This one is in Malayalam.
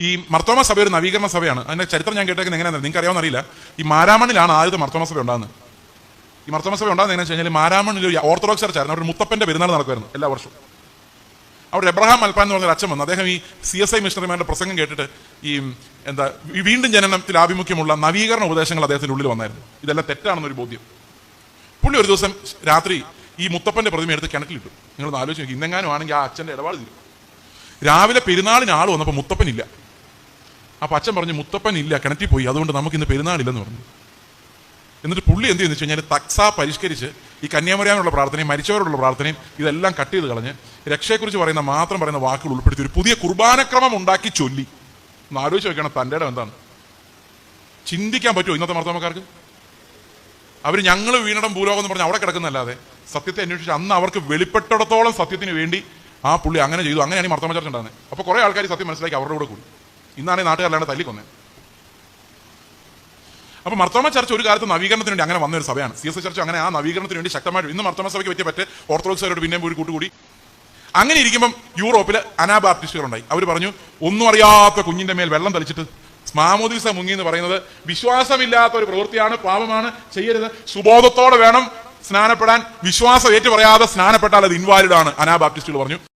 ഈ മർത്തോമ സഭ ഒരു നവീകരണ സഭയാണ്. അതിന്റെ ചരിത്രം ഞാൻ കേട്ടേക്കുന്നത് എങ്ങനെയാണെന്ന് നിങ്ങൾക്ക് അറിയാവുന്ന അറിയില്ല ഈ മാരാമണിലാണ് ആദ്യത്തെ മർത്തോമ സഭ ഉണ്ടാകുന്നത്. ഈ മർത്തോമ സഭ ഉണ്ടാകുന്നത് എങ്ങനെയാണെന്ന് വെച്ച് കഴിഞ്ഞാൽ മാരാമണിൽ ഒരു ഓർത്തഡോക്സ് ചർച്ചായിരുന്നു അവിടെ മുത്തപ്പന്റെ പെരുന്നാൾ നടക്കുമായിരുന്നു എല്ലാ വർഷവും. അവിടെ എബ്രഹാം മൽപ്പാൻ എന്ന് പറഞ്ഞൊരു അച്ഛൻ വന്നു. അദ്ദേഹം ഈ സി എസ് ഐ മിഷണറിമാരുടെ പ്രസംഗം കേട്ടിട്ട് ഈ എന്താ വീണ്ടും ജനനത്തിൽ ആഭിമുഖ്യമുള്ള നവീകരണ ഉപദേശങ്ങൾ അദ്ദേഹത്തിന്റെ ഉള്ളിൽ വന്നായിരുന്നു. ഇതെല്ലാം തെറ്റാണെന്നൊരു ബോധ്യം. പുള്ളി ഒരു ദിവസം രാത്രി ഈ മുത്തപ്പന്റെ പ്രതിമ എടുത്ത് കിണറ്റിലിട്ടു. നിങ്ങളൊന്ന് ആലോചിച്ച് നോക്കി. ഇന്നെങ്ങാനും ആണെങ്കിൽ ആ അച്ഛന്റെ ഇടപാട് തീരും. രാവിലെ പെരുന്നാളിന് ആൾ വന്നപ്പോൾ മുത്തപ്പനില്ല. അപ്പൊ അച്ഛൻ പറഞ്ഞു മുത്തപ്പൻ ഇല്ല കിണറ്റിൽ പോയി. അതുകൊണ്ട് നമുക്ക് ഇന്ന് പെരുന്നാളില്ലെന്ന് പറഞ്ഞു. എന്നിട്ട് പുള്ളി എന്ത് ചെയ്യുന്നു വെച്ച് കഴിഞ്ഞാൽ തക്സ പരിഷ്കരിച്ച് ഈ കന്യാമറിയാനുള്ള പ്രാർത്ഥനയും മരിച്ചവരോടുള്ള പ്രാർത്ഥനയും ഇതെല്ലാം കട്ട് ചെയ്ത് കളഞ്ഞ് രക്ഷയെക്കുറിച്ച് പറയുന്ന മാത്രം പറയുന്ന വാക്കുകൾ ഉൾപ്പെടുത്തി ഒരു പുതിയ കുർബാനക്രമം ഉണ്ടാക്കി ചൊല്ലി. ഒന്ന് ആലോചിച്ച് നോക്കണം തന്റെ ഇടം എന്താണ്? ചിന്തിക്കാൻ പറ്റുമോ ഇന്നത്തെ മർത്തോമക്കാർക്ക്? അവർ ഞങ്ങൾ വീണടം ഭൂലോകം എന്ന് പറഞ്ഞ് അവിടെ കിടക്കുന്നല്ലാതെ സത്യത്തെ അന്വേഷിച്ച് അന്ന് അവർക്ക് വെളിപ്പെട്ടിടത്തോളം സത്യത്തിന് വേണ്ടി ആ പുള്ളി അങ്ങനെ ചെയ്തു. അങ്ങനെയാണ് ഈ മർത്തോമ ചർച്ച ഉണ്ടാകുന്നത്. അപ്പോൾ കുറേ ആൾക്കാർ സത്യം മനസ്സിലാക്കി അവരുടെ കൂടെ കൂടി. ഇന്നാണ് ഈ നാട്ടുകാരിലാണ് തല്ലിക്കൊന്നത് അപ്പൊ മർത്തോമ ചർച്ച ഒരു കാലത്ത് നവീകരണത്തിന് വേണ്ടി അങ്ങനെ വന്ന ഒരു സഭയാണ്. സി എസ് ചർച്ച അങ്ങനെ ആ നവീകരണത്തിന് വേണ്ടി ശക്തമായിട്ട് ഇന്ന് മർത്തോമ സഭയ്ക്ക് പറ്റിയ പറ്റേ ഓർത്തഡോക്സുകാരോട് പിന്നെയും ഒരു കൂട്ടുകൂടി. അങ്ങനെ ഇരിക്കുമ്പം യൂറോപ്പിൽ അനാബാപ്റ്റിസ്റ്റുകൾ ഉണ്ടായി അവർ പറഞ്ഞു ഒന്നും അറിയാത്ത കുഞ്ഞിന്റെ മേൽ വെള്ളം തളിച്ചിട്ട് മാമോദിസ മുങ്ങി എന്ന് പറയുന്നത് വിശ്വാസമില്ലാത്ത ഒരു പ്രവൃത്തിയാണ് പാപമാണ് ചെയ്യരുത്. സുബോധത്തോടെ വേണം സ്നാനപ്പെടാൻ. വിശ്വാസം ഏറ്റു പറയാതെ സ്നാനപ്പെട്ടാൽ അത് ഇൻവാലിഡ് ആണ് അനാബാപ്റ്റിസ്റ്റുകൾ പറഞ്ഞു.